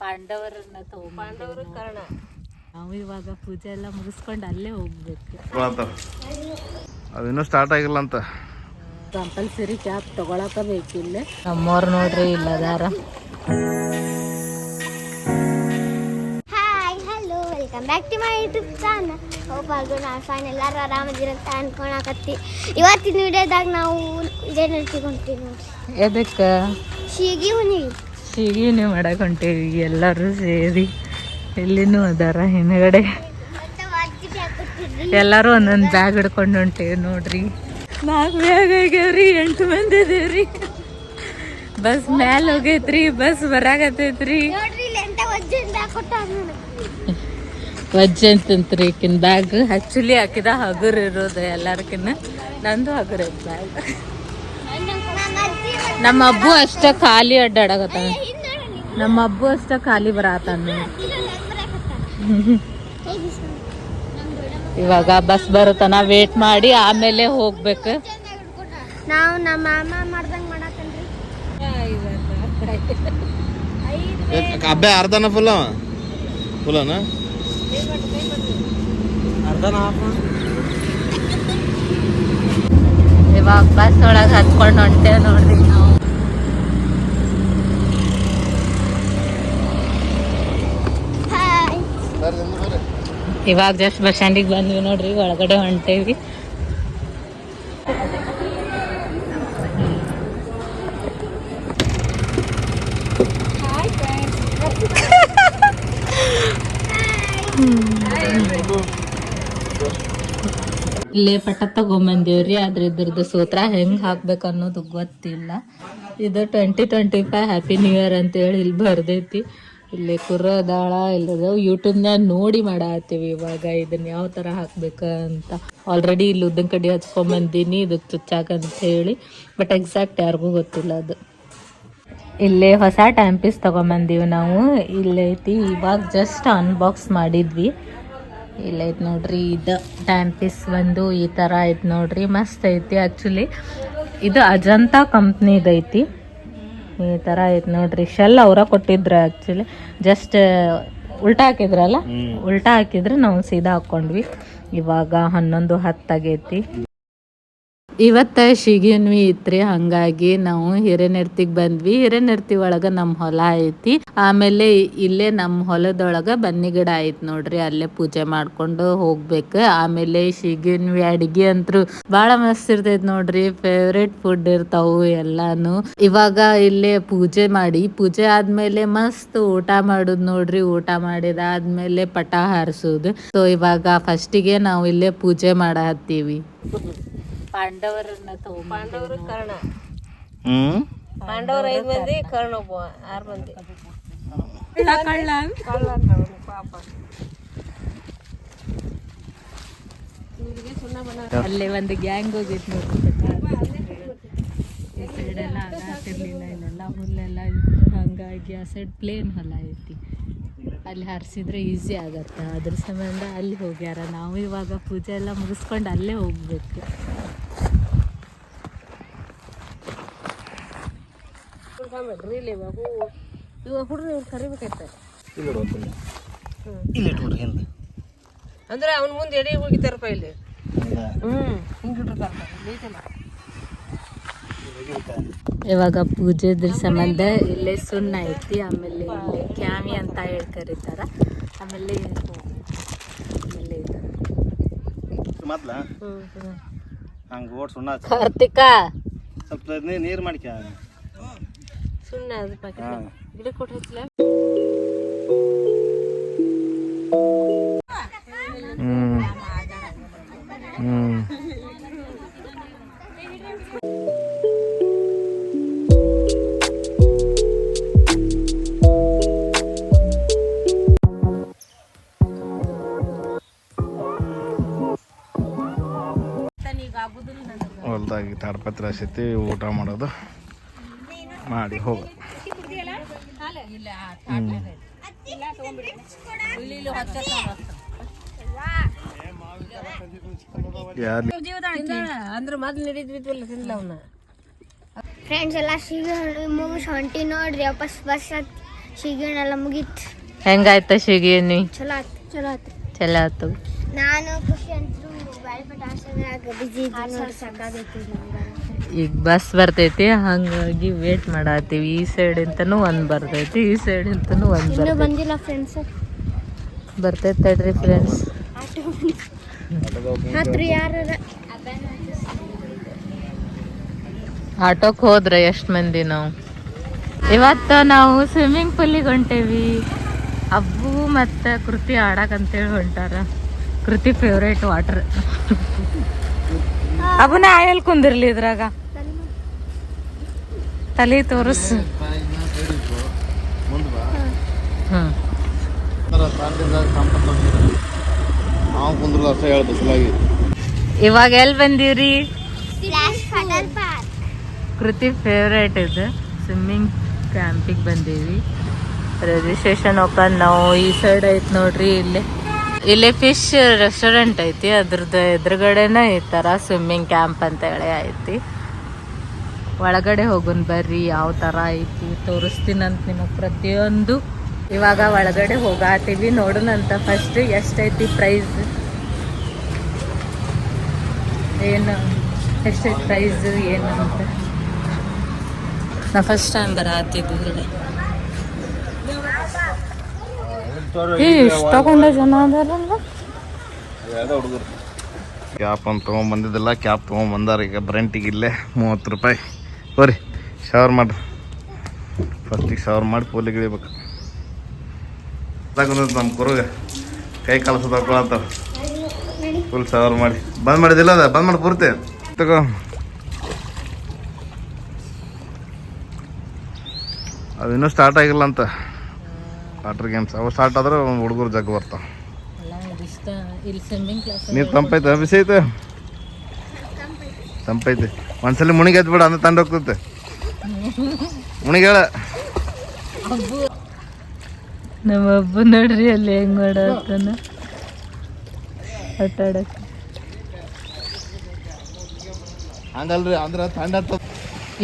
ಪಾಂಡವರನ್ನ ಪಾಂಡವರು ಕರ್ಣ. ನಾವು. ಇವಾಗ ಪೂಜೆ ಎಲ್ಲ ಮುಗಿಸ್ಕೊಂಡು ಅಲ್ಲೇ ಹೋಗ್ಬೇಕು. ಅದು ಇನ್ನೂ ಸ್ಟಾರ್ಟ್ ಆಗಿಲ್ಲ ಅಂತ. ಕಂಪಲ್ಸರಿ ಕ್ಯಾಬ್ ತಗೊಳಕ ಬೇಕಿಲ್ಲ ನಮ್ಮವ್ರು ನೋಡ್ರಿ ಇಲ್ಲದಾರ hi hello welcome back to my YouTube channel ಆಗು ನಾವು ಫೈನ್ ಎಲ್ಲರೂ ಆರಾಮದಿರಂತ ಅನ್ಕೊಳಕತ್ತಿ. ಇವತ್ತಿನ ವಿಡಿಯೋದಾಗ ನಾವು ಇದೇ ನಡ್ತಿಕೊಂತೀವಿ ನೋಡ್ರಿ. ಎದಕ್ಕೆ? ಶೀಗಿ ಹುನಿ ಹೀಗೇನೆ ಮಾಡಕ್ ಹೊಂಟೇವಿ ಎಲ್ಲರೂ ಸೇರಿ ಎಲ್ಲಿನೂ ಅದಾರ ಹಿಂದ್ಗಡೆ. ಎಲ್ಲರೂ ಒಂದೊಂದು ಬ್ಯಾಗ್ ಹಿಡ್ಕೊಂಡು ಹೊಂಟೇವಿ ನೋಡ್ರಿ. ನಾಲ್ಕು ಬ್ಯಾಗ್ ಆಗ್ಯಾವ್ರಿ, ಎಂಟು ಮಂದಿ ಇದೇವ್ರಿ ಬಸ್ ಮ್ಯಾಲ ಹೋಗೈತ್ರಿ, ಬಸ್ ಬರಾಕತ್ತೈತ್ರಿ ವಜ್ಜೆ ಅಂತಂತ್ರಿ ಈಕಿನ ಬ್ಯಾಗ್ ಆಕ್ಚುಲಿ ಹಾಕಿದ ಹಗುರ್ ಇರೋದು ಎಲ್ಲಾರ್ಕಿನ್ನ. ನಂದು ಹಗುರ್ ಐತ್ ಬ್ಯಾಗ್ ನಮ್ಮ ಅಬ್ಬು ಅಷ್ಟ ಖಾಲಿ ನೀವು. ನಮ್ಮ ಅಬ್ಬು ಅಷ್ಟ ಖಾಲಿ ದೊಡ್ಡಮ್ಮ ಇವಾಗ ಬಸ್ ಬರುತ್ತನ ವೇಟ್ ಮಾಡಿ ಆಮೇಲೆ ಹೋಗ್ಬೇಕು. ನಾವು ನಮ್ಮ ಅಮ್ಮ ಮಾಡ್ದಂಗ ಅಬ್ಬೆ ಅರ್ಧನ ಫುಲ್ ಫುಲ್ಲನ ಇವಾಗ ಬಸ್ ಒಳಗೆ ಹತ್ಕೊಂಡು ಹೊಂಟೇವ್ ನೋಡ್ರಿ ನಾವು ಹಾಯ್ ಇವಾಗ ಜಸ್ಟ್ ಬಸ್ ಸ್ಟ್ಯಾಂಡಿಗೆ ಬಂದ್ವಿ ನೋಡ್ರಿ, ಒಳಗಡೆ ಹೊಂಟೇವಿ. ಇಲ್ಲೇ ಪಟ್ಟ ತಗೊಂಬಂದಿವ್ರಿ, ಆದ್ರೆ ಇದ್ರದ್ದು ಸೂತ್ರ ಹೆಂಗ್ ಹಾಕ್ಬೇಕು ಅನ್ನೋದು ಗೊತ್ತಿಲ್ಲ. ಇದು twenty twenty five happy new year ಅಂತೇಳಿ ಇಲ್ಲಿ ಬರ್ದೈತಿ. ಇಲ್ಲಿ ಕುರದಾಳ ದಾಳ ಇಲ್ಲದ ಯೂಟ್ಯೂಬ್ನಾಗ ನೋಡಿ ಮಾಡತ್ತೀವಿ ಇವಾಗ ಇದನ್ನ ಯಾವ ಥರ ಹಾಕ್ಬೇಕ ಅಂತ. ಆಲ್ರೆಡಿ ಇಲ್ಲಿ ಉದ್ದಿನ ಕಡ್ಡಿ ಹಚ್ಕೊಂಬಂದೀನಿ ಇದಕ್ಕೆ ಚುಚ್ಚಾಕ ಅಂತ ಹೇಳಿ. ಬಟ್ ಎಕ್ಸಾಕ್ಟ್ ಯಾರಿಗೂ ಗೊತ್ತಿಲ್ಲ ಅದು. ಇಲ್ಲೇ ಹೊಸ ಟೈಮ್ ಪೀಸ್ ತಗೊಂಬಂದೀವಿ ನಾವು. ಇಲ್ಲೈತಿ ಇವಾಗ ಜಸ್ಟ್ ಅನ್ಬಾಕ್ಸ್ ಮಾಡಿದ್ವಿ. ಇಲ್ಲೈತಿ ನೋಡ್ರಿ ಇದು ಟೈಮ್ ಪೀಸ್ ಬಂದು ಈ ಥರ ಐತೆ ನೋಡ್ರಿ. ಮಸ್ತ್ ಐತಿ ಆ್ಯಕ್ಚುಲಿ ಇದು ಅಜಂತಾ ಕಂಪ್ನಿದೈತಿ ಈ ಥರ ಐತೆ ನೋಡ್ರಿ. ಶೆಲ್ ಅವರ ಕೊಟ್ಟಿದ್ರು ಆ್ಯಕ್ಚುಲಿ ಜಸ್ಟ್ ಉಲ್ಟಾ ಹಾಕಿದ್ರಲ್ಲ? ಉಲ್ಟಾ ಹಾಕಿದ್ರೆ ನಾವು ಸೀದಾ ಹಾಕ್ಕೊಂಡ್ವಿ ಇವಾಗ ಹನ್ನೊಂದು ಹತ್ತಾಗೈತಿ. ಇವತ್ತ ಶಿಗಿನ್ವಿ ಇತ್ರಿ, ಹಂಗಾಗಿ ನಾವು ಹಿರೇನೆರ್ತಿಗ್ ಬಂದ್ವಿ. ಹಿರೇನೆರ್ತಿ ಒಳಗ ನಮ್ಮ ಹೊಲ ಐತಿ. ಆಮೇಲೆ ಇಲ್ಲೇ ನಮ್ಮ ಹೊಲದೊಳಗ ಬನ್ನಿ ಗಿಡ ಐತಿ ನೋಡ್ರಿ, ಅಲ್ಲೇ ಪೂಜೆ ಮಾಡ್ಕೊಂಡು ಹೋಗ್ಬೇಕು. ಆಮೇಲೆ ಶಿಗಿನ್ವಿ ಅಡಿಗೆ ಅಂತೂ ಬಾಳ ಮಸ್ತ್ ಇರ್ತೈತಿ ನೋಡ್ರಿ ಫೇವ್ರೇಟ್ ಫುಡ್ ಇರ್ತಾವು ಎಲ್ಲಾನು. ಇವಾಗ ಇಲ್ಲೇ ಪೂಜೆ ಮಾಡಿ, ಪೂಜೆ ಆದ್ಮೇಲೆ ಮಸ್ತ್ ಊಟ ಮಾಡುದ್ ನೋಡ್ರಿ, ಊಟ ಮಾಡಿದಾದ್ಮೇಲೆ ಪಟ ಹಾರಿಸೋದು. ಸೊ ಇವಾಗ ಫಸ್ಟಿಗೆ ನಾವು ಇಲ್ಲೇ ಪೂಜೆ ಮಾಡ ಪಾಂಡವರನ್ನ ಪಾಂಡವರು ಕರ್ಣ. ಹ್ಮ್? ಪಾಂಡವರು ಐದು ಮಂದಿ ಕರ್ಣ ಒಬ್ಬ ಆರು ಮಂದಿ. ಕಳ್ಳ. ಅಂತ ಅವ್ನು ಪಾಪ. ಇವ್ರಿಗೆ ಸುಣ್ಣ ಬಣ್ಣ ಅಲ್ಲೇ ಒಂದು ಗ್ಯಾಂಗ್ ಹೋಗಿತ್ತು ಈ ಸೈಡ್ ಎಲ್ಲ ಆಗ್ತಿರ್ಲಿಲ್ಲ ಇಲ್ಲೆಲ್ಲ ಹುಲ್ಲೆಲ್ಲ ಇತ್ತು. ಹಂಗಾಗಿ ಆ ಸೈಡ್ ಪ್ಲೇನ್ ಹೊಲ ಐತಿ. ಅಲ್ಲಿ ಹರಿಸಿದ್ರೆ ಈಸಿ ಆಗತ್ತೆ. ಅದ್ರ ಸಂಬಂಧ ಅಲ್ಲಿ ಹೋಗ್ಯಾರ. ನಾವು ಇವಾಗ ಪೂಜೆ ಎಲ್ಲ ಮುಗಿಸ್ಕೊಂಡು ಅಲ್ಲೇ ಹೋಗ್ಬೇಕು. ಹುಡ್ಕೊಂಬಿಡ್ರಿ ಇಲ್ಲಿ ಇವಾಗ ಹೂವು ಇವಾಗ ಹುಡ್ರು ಇವ್ರು ಕರಿಬೇಕಾಯ್ತ ಇಲ್ಲಿ ಇಟ್ಬಿಡ್ರಿ ಹಿಂದೆ ಅಂದ್ರೆ ಅವ್ನ ಮುಂದೆ ಎಡೆ ಹೋಗಿತಾರಪ್ಪ ಇಲ್ಲಿ. ಹ್ಮ್. ಇವಾಗ ಪೂಜೆದ್ರ ಸಂಬಂಧ ಇಲ್ಲೇ ಸುಣ್ಣ ಐತಿ ಆಮೇಲೆ ಇಲ್ಲಿ ಕ್ಯಾಮಿ ಅಂತ ಹೇಳಿ ಕರೀತಾರ ಆಮೇಲೆ ಆಮೇಲೆ ಮೊದ್ಲ ಹಂಗೆ ಓಟ್ ಸುಣ್ಣ ಕಾರ್ತಿಕ? ಸ್ವಲ್ಪ ನೀರು ನೀರ್ ಮಾಡ್ಕ ಸುಣ್ಣ ಅದು ಪ್ಯಾಕೆಟ್ ಗಿಡ ಕೊಟ್ಟು ಹಚ್ಚಲ ಹೊಲ್ದಾಗಿ ತಾಡ್ಪತ್ರ ಹಸೈತಿ ಊಟ ಮಾಡೋದು. ಮಾಡಿ ಹೋಗ. ಯಾರು ಅಂದ್ರೆ ಮೊದ್ಲು ಅವನ್ನ ಫ್ರೆಂಡ್ಸ್ ಎಲ್ಲ ಸಿಗಿ ಮುಗಿಸ್ ಹೊಂಟಿ ನೋಡ್ರಿ ವಾಪಸ್ ಬಸ್ ಎಲ್ಲ ಮುಗೀತು. ಹೆಂಗಾಯ್ತ ಸಿಗಿನಿ ಚಲೋ ಆಯ್ತು ಚಲೋ ಆಯ್ತು ಚಲೋ ಆತು. ನಾನು ಖುಷಿ ಅಂತೂ ಬಾಳ್ಪಟ ಆಸದ್ರಾಗ ಬಿಜಿ ಸಾಕಾಗೈತಿ ಈಗ ಬಸ್ ಬರ್ತೈತಿ ಹಂಗಾಗಿ ವೇಟ್ ಮಾಡತ್ತೀವಿ ಈ ಸೈಡ್ ಇಂತನು ಒಂದು ಬರ್ತೈತಿ ಈ ಸೈಡ್ ಇಂತನು ಒಂದು ಬಂದಿಲ್ಲ ಫ್ರೆಂಡ್ಸ್ ಬರ್ತೈತೆ ತಡ್ರಿ ಫ್ರೆಂಡ್ಸ್ ಆಟೋಕ್ ಹೋದ್ರೆ ಎಷ್ಟು ಮಂದಿ ನಾವು? ಇವತ್ತು ನಾವು ಸ್ವಿಮ್ಮಿಂಗ್ ಪೂಲಿಗೆ ಹೊಂಟೇವಿ. ಅಬ್ಬು ಮತ್ತು ಕೃತಿ ಆಡಕ್ ಅಂತೇಳಿ ಹೊಂಟಾರ. ಕೃತಿ ಫೇವ್ರೇಟ್ ವಾಟರ್ ಅಬ್ಬುನ ಆಯಲ್ ಕುಂದಿರ್ಲಿ ಇದ್ರಾಗ. ತಲೆ ತೋರಿಸ್. ಇವಾಗ ಎಲ್ಲಿ ಬಂದೀವ್ರಿ ಕೃತಿ ಫೇವ್ರೇಟ್ ಇದು. ಸ್ವಿಮ್ಮಿಂಗ್ ಕ್ಯಾಂಪಿಗೆ ಬಂದೀವಿ. ರಿಜಿಸ್ಟ್ರೇಷನ್ ಓಪನ್ ನಾವು ಈ ಸೈಡ್ ಐತೆ ನೋಡ್ರಿ ಇಲ್ಲಿ. ಇಲ್ಲಿ ಫಿಶ್ ರೆಸ್ಟೋರೆಂಟ್ ಐತಿ ಅದ್ರದ ಎದುರುಗಡೆನೇ ಈ ಥರ ಸ್ವಿಮ್ಮಿಂಗ್ ಕ್ಯಾಂಪ್ ಅಂತ ಹೇಳಿ ಐತಿ. ಒಳಗಡೆ ಹೋಗೋನ್ ಬರ್ರಿ, ಯಾವ ಥರ ಐತಿ ತೋರಿಸ್ತೀನಂತ ನಿಮಗೆ ಪ್ರತಿಯೊಂದು. ಇವಾಗ ಒಳಗಡೆ ಹೋಗಾತೀವಿ ನೋಡೋಣಂತ ಫಸ್ಟ್ ಎಷ್ಟೈತಿ ಪ್ರೈಸ್ ಏನು, ಎಷ್ಟೈತಿ ಪ್ರೈಸ್ ಏನು ಅಂತ. ನಾ ಫಸ್ಟ್ ಟೈಮ್ ಬರತ್ತಿದ್ವಿ ಇಷ್ಟಕೊಂಡ ಜನ ಅದಾರಲ್ಲ. ಕ್ಯಾಪ್ ಅಂತ ತೊಗೊಂಬಂದಿದ್ದಿಲ್ಲ ಕ್ಯಾಪ್ ತೊಗೊಂಬಂದಾರ ಈಗ ಬ್ರೆಂಟಿಗೆ ಇಲ್ಲೇ ಮೂವತ್ತು ರೂಪಾಯಿ. ಬರ್ರಿ ಶವರ್ ಮಾಡ್ರಿ ಫಸ್ಟಿಗೆ ಶವರ್ ಮಾಡಿ ಪೋಲಿಗೆ ಇಳಿಬೇಕು. ನಮ್ಮ ಕುರುಗ. ಕೈ ಕಲಸು ತಗೊಳತ್ತಾವ ಫುಲ್ ಶವರ್ ಮಾಡಿ. ಬಂದ್ ಮಾಡಿದಿಲ್ಲ ಅದ? ಬಂದ್ ಮಾಡಿ ಪೂರ್ತಿ. ತಗೋ. ಅದು ಇನ್ನೂ ಸ್ಟಾರ್ಟ್ ಆಗಿಲ್ಲ ಅಂತ. ವಾಟರ್ ಗೇಮ್ಸ್ ಅವು ಸ್ಟಾರ್ಟ್ ಆದ್ರೆ ಹುಡುಗರು ಜಗ್ ಬರ್ತಾವ ನೀರು ತಂಪೈತೆ ಬಿಸಿ ಐತೆ? ತಂಪೈತೆ ಒಂದ್ಸಲಿ ಮುಣಿಗೆ ಎದ್ಬಿಡ ಅಂದ್ರೆ ತಂಡ ಹೋಗ್ತೈತೆ. ಮುಣಿಗೇಳ ನಮ್ಮ ಹಬ್ಬ ನೋಡ್ರಿ ಅಲ್ಲಿ ಹೆಂಗ್ ಮಾಡತ್ತಾನ ಆಟ ಹಂಗಲ್ರಿ ಅಂದ್ರೆ ತಂಡ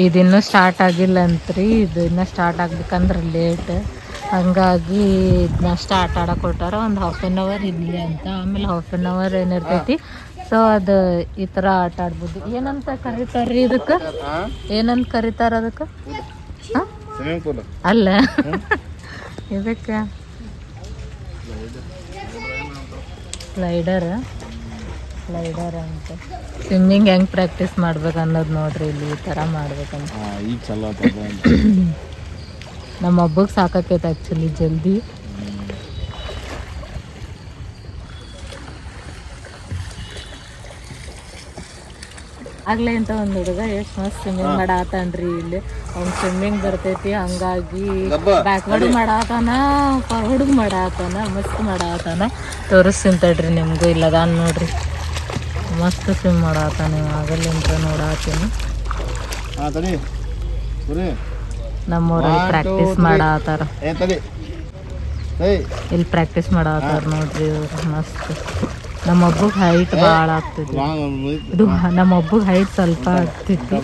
ಇದಿನ್ನೂ ಸ್ಟಾರ್ಟ್ ಆಗಿಲ್ಲ ಅಂತ್ರಿ. ಇದನ್ನ ಸ್ಟಾರ್ಟ್ ಆಗ್ಬೇಕಂದ್ರೆ ಲೇಟ್ ಹಂಗಾಗಿ ಇದನ್ನ ಸ್ಟಾರ್ಟ್ ಆಡಕ್ಕೆ ಕೊಟ್ಟಾರ ಒಂದು ಹಾಫ್ ಆನ್ ಅವರ್ ಇರಲಿ ಅಂತ. ಆಮೇಲೆ ಹಾಫ್ ಆನ್ ಅವರ್ ಏನಿರ್ತೈತಿ. ಸೊ ಅದು ಈ ಥರ ಆಟ ಆಡ್ಬೋದು. ಏನಂತ ಕರೀತಾರ್ರಿ ಇದಕ್ಕೆ? ಏನಂತ ಕರೀತಾರ ಅದಕ್ಕೆ? ಅಲ್ಲ. ಇದಕ್ಕೆ? ಸ್ಲೈಡರ್ ಸ್ಲೈಡರ್ ಅಂತ. ಸ್ವಿಮ್ಮಿಂಗ್ ಹೆಂಗೆ ಪ್ರಾಕ್ಟೀಸ್ ಮಾಡ್ಬೇಕು ಅನ್ನೋದು ನೋಡ್ರಿ ಇಲ್ಲಿ ಈ ಥರ ಮಾಡ್ಬೇಕಂತ. ಈಗ ಚಲೋ ನಮ್ಮ ಹಬ್ಬಕ್ಕೆ ಸಾಕಾಕೈತೆ ಆ್ಯಕ್ಚುಲಿ ಜಲ್ದಿ. ಆಗ್ಲೇ ಅಂತ ಒಂದು ಹುಡುಗ ಎಷ್ಟು ಮಸ್ತ್ ಸ್ವಿಮ್ಮಿಂಗ್ ಮಾಡಾತಾನ್ರಿ ಇಲ್ಲಿ. ಅವ್ನ್ ಸ್ವಿಮ್ಮಿಂಗ್ ಬರ್ತೈತಿ ಹಂಗಾಗಿ ಬ್ಯಾಕ್ವರ್ಡ್ ಮಾಡಾತಾನ ಫಾರ್ವರ್ಡ್ ಮಾಡಾತಾನ ಮಸ್ತ್ ಮಾಡಾತಾನ. ತೋರಿಸ್ತೀನಿ ತಡ್ರಿ ನಿಮಗೂ ಇಲ್ಲದಾನ್ ನೋಡ್ರಿ. ಮಸ್ತ್ ಸ್ವಿಮ್ ಮಾಡಾತಾನ ಆಗಲ್ಲಿಂತ ನೋಡಾತೀನಿ. ನಮ್ಮೂರಲ್ಲಿ ಪ್ರಾಕ್ಟೀಸ್ ಮಾಡತ್ತಾರ ಏ ತಡಿ. ಏಯ್ ಇಲ್ಲಿ ಪ್ರಾಕ್ಟೀಸ್ ಮಾಡತ್ತಾರ ನೋಡ್ರಿ ಇವ್ರು ಮಸ್ತ್. ನಮ್ಮ ಹಬ್ಬಕ್ಕೆ ಹೈಟ್ ಭಾಳ ಆಗ್ತೈತಿ ಇದು ನಮ್ಮ ಹೈಟ್ ಸ್ವಲ್ಪ ಆಗ್ತೈತಿ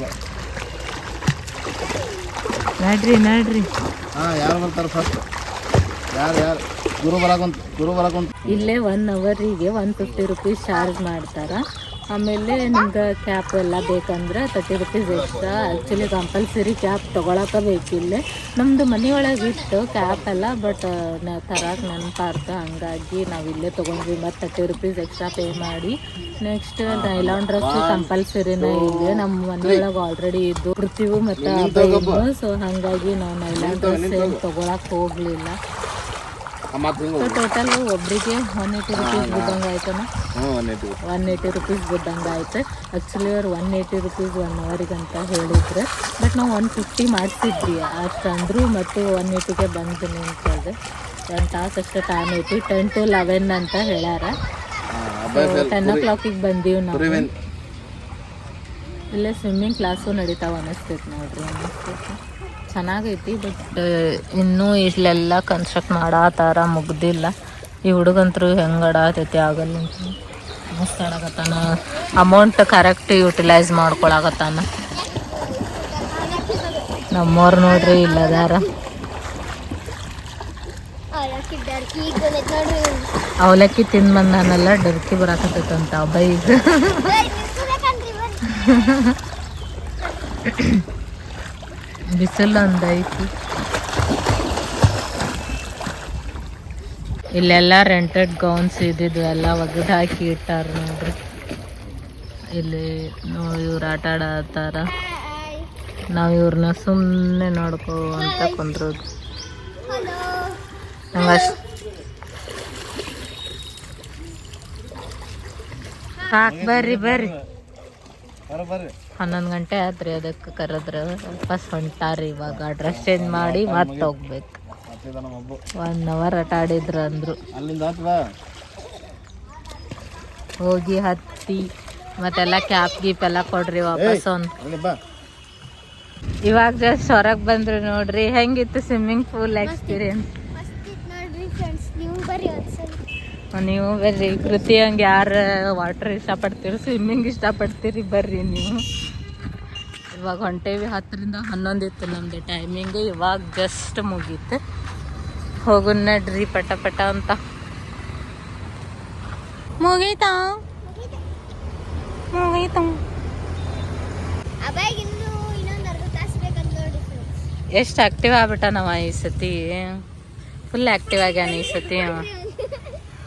ನಡ್ರಿ ನಡ್ರಿ. ಹಾಂ ಯಾರು ಬರ್ತಾರೆ ಫಸ್ಟ್ ಯಾರು ಯಾರು? ಗುರು ಬರಾಕಂತ ಗುರು ಬರಾಕಂತ ಇಲ್ಲೇ ಒನ್ ಅವರಿಗೆ ಒನ್ ಫಿಫ್ಟಿ ರುಪೀಸ್ ಚಾರ್ಜ್ ಮಾಡ್ತಾರ. ಆಮೇಲೆ ನಿಮ್ಗೆ ಕ್ಯಾಪ್ ಎಲ್ಲ ಬೇಕಂದ್ರೆ thirty rupees extra actually compulsory cap ತೊಗೊಳಕ ಬೇಕಿಲ್ಲ ನಮ್ಮದು ಮನೆಯೊಳಗೆ ಇತ್ತು ಕ್ಯಾಪ್ ಎಲ್ಲ ಬಟ್ ತರಕ್ಕೆ ನೆನಪಾರ್ತು ಹಂಗಾಗಿ ನಾವು ಇಲ್ಲೇ ತೊಗೊಂಡ್ವಿ. ಮತ್ತು ತರ್ಟಿ ರುಪೀಸ್ ಎಕ್ಸ್ಟ್ರಾ ಪೇ ಮಾಡಿ. ನೆಕ್ಸ್ಟ್ ನೈಲಾನ್ ಡ್ರೆಸ್ ಕಂಪಲ್ಸರಿನೇ ಇದೆ. ನಮ್ಮ ಮನೆಯೊಳಗೆ ಆಲ್ರೆಡಿ ಇದ್ದು ಕುರ್ತಿವು ಮತ್ತು ಸೊ ಹಾಗಾಗಿ ನಾವು ನೈಲಾನ್ ಡ್ರೆಸ್ ಏನು ತೊಗೊಳಕ್ಕೆ ಹೋಗಲಿಲ್ಲ. ಟೋಟಲ್ ಒಬ್ಬರಿಗೆ ಒನ್ ಏಯ್ಟಿ ರುಪೀಸ್ ಬಿದ್ದಂಗೆ ಆಯ್ತನ ಒನ್ ಏಯ್ಟಿ ರುಪೀಸ್ ಬಿದ್ದಂಗೆ ಆಯ್ತು. ಆ್ಯಕ್ಚುಲಿ ಅವ್ರು ಒನ್ ಏಯ್ಟಿ ರುಪೀಸ್ ಒನ್ ಅವರಿಗೆ ಅಂತ ಹೇಳಿದ್ರು. ಬಟ್ ನಾವು ಒನ್ ಫಿಫ್ಟಿ ಮಾಡಿಸಿದ್ವಿ. ಅಷ್ಟು ಅಂದರು ಮತ್ತು ಒನ್ ಏಯ್ಟಿಗೆ ಬಂದು ನಿಂತದೆ ಒಂದು ತಾಸು ಅಷ್ಟು ಟೈಮ್ ಐತಿ ಟೆನ್ ಟು ಲೆವೆನ್ ಅಂತ ಹೇಳ್ಯಾರ. ಟೆನ್ ಓ ಕ್ಲಾಕಿಗೆ ಬಂದೀವಿ ನಾವು. ಇಲ್ಲೇ ಸ್ವಿಮ್ಮಿಂಗ್ ಕ್ಲಾಸು ನಡೀತಾವ ಅನ್ನಿಸ್ತೈತೆ ನೋಡ್ರಿ ಅನಿಸ್ತೈತಿ ಚೆನ್ನಾಗೈತಿ ಬಟ್ ಇನ್ನೂ ಇಲ್ಲೆಲ್ಲ ಕನ್ಸ್ಟ್ರಕ್ಟ್ ಮಾಡಾತಾರ ಮುಗ್ದಿಲ್ಲ. ಈ ಹುಡುಗಂತರು ಹೆಂಗೆ ಆಡಾತೈತಿ ಆಗಲ್ಲ ಅಂತ. ಮಸ್ತ್ ಆಡಕತ್ತಾನ ಅಮೌಂಟ್ ಕರೆಕ್ಟ್ ಯುಟಿಲೈಸ್ ಮಾಡ್ಕೊಳಕತ್ತಾನ. ನಮ್ಮವ್ರು ನೋಡ್ರಿ ಇಲ್ಲದಾರ. ಅವಲಕ್ಕಿ ತಿಂದು ಬಂದಾನಲ್ಲ ಡರ್ಕಿ ಬರಾಕತ್ತೈತಂತ ಬೈಗ್. ಬಿಸಿಲು ಒಂದು ಐತಿ ಇಲ್ಲೆಲ್ಲ ರೆಂಟೆಡ್ ಗೌನ್ಸ್ ಇದ್ದಿದ್ದು ಎಲ್ಲ ಒಗದು ಹಾಕಿ ಇಟ್ಟಾರ ನೋಡ್ರಿ. ಇಲ್ಲಿ ಇವ್ರು ಆಟ ಆಡತ್ತಾರ ನಾವು ಇವ್ರನ್ನ ಸುಮ್ಮನೆ ನೋಡ್ಕೋ ಅಂತ ಕುಂದ್ರೋದು. ಸಾಕು, ಬರ್ರಿ ಬರ್ರಿ. ಹನ್ನೊಂದು ಗಂಟೆ ಆದ್ರೆ ಅದಕ್ಕೆ ಕರೆದ್ರೆ ವಾಪಸ್ ಹೊಂಟಾರಿ ಇವಾಗ. ಡ್ರೆಸ್ ಚೇಂಜ್ ಮಾಡಿ ಮತ್ತೆ ಹೋಗ್ಬೇಕು. ಒನ್ ಅವರ್ ಆಟ ಆಡಿದ್ರು ಅಂದ್ರು. ಹೋಗಿ ಹತ್ತಿ ಮತ್ತೆಲ್ಲ ಕ್ಯಾಪ್ ಗೀಪ್ ಎಲ್ಲ ಕೊಡ್ರಿ ವಾಪಸ್ ಅವ್ನು ಇವಾಗ ಜಸ್ಟ್ ಹೊರಗೆ ಬಂದ್ರು ನೋಡ್ರಿ. ಹೆಂಗಿತ್ತು ಸ್ವಿಮ್ಮಿಂಗ್ ಪೂಲ್ ಎಕ್ಸ್ಪೀರಿಯನ್ಸ್ ಮಸ್ತ್ ಇತ್ತು ನೋಡ್ರಿ ಫ್ರೆಂಡ್ಸ್ ನೀವು ಬರ್ರಿ ಒಂದ್ಸಲ ನೀವು ಬರ್ರಿ. ಕೃತಿ ಹಂಗೆ ಯಾರು ವಾಟರ್ ಇಷ್ಟಪಡ್ತೀರಿ ಸ್ವಿಮ್ಮಿಂಗ್ ಇಷ್ಟಪಡ್ತೀರಿ ಬರ್ರಿ ನೀವು. ಇವಾಗ ಹೊಂಟೇವಿ ಹತ್ತರಿಂದ ಹನ್ನೊಂದು ಇತ್ತು ನಮ್ಮದು ಟೈಮಿಂಗ್ ಇವಾಗ ಜಸ್ಟ್ ಮುಗೀತು. ಹೋಗು ನಡ್ರಿ ಪಟ ಪಟ ಅಂತ. ಮುಗೀತಾ? ಮುಗೀತಾ. ಎಷ್ಟು ಆಕ್ಟಿವ್ ಆಗ್ಬಿಟ್ಟ ನಾವ ಈ ಸತಿ? ಫುಲ್ ಆಕ್ಟಿವ್ ಆಗ್ಯಾನ ಈ ಸತಿ ಅವ.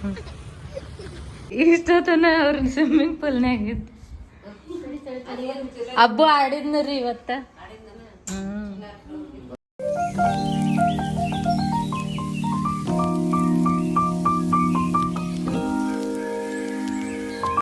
ಇಷ್ಟೊತ್ತನ ಅವ್ರ ಸ್ವಿಮ್ಮಿಂಗ್ ಪೂಲ್ನಾಗ ಹಬ್ಬ ಆಡಿದ್ನರಿ ಇವತ್ತ. ಹ್ಮ್.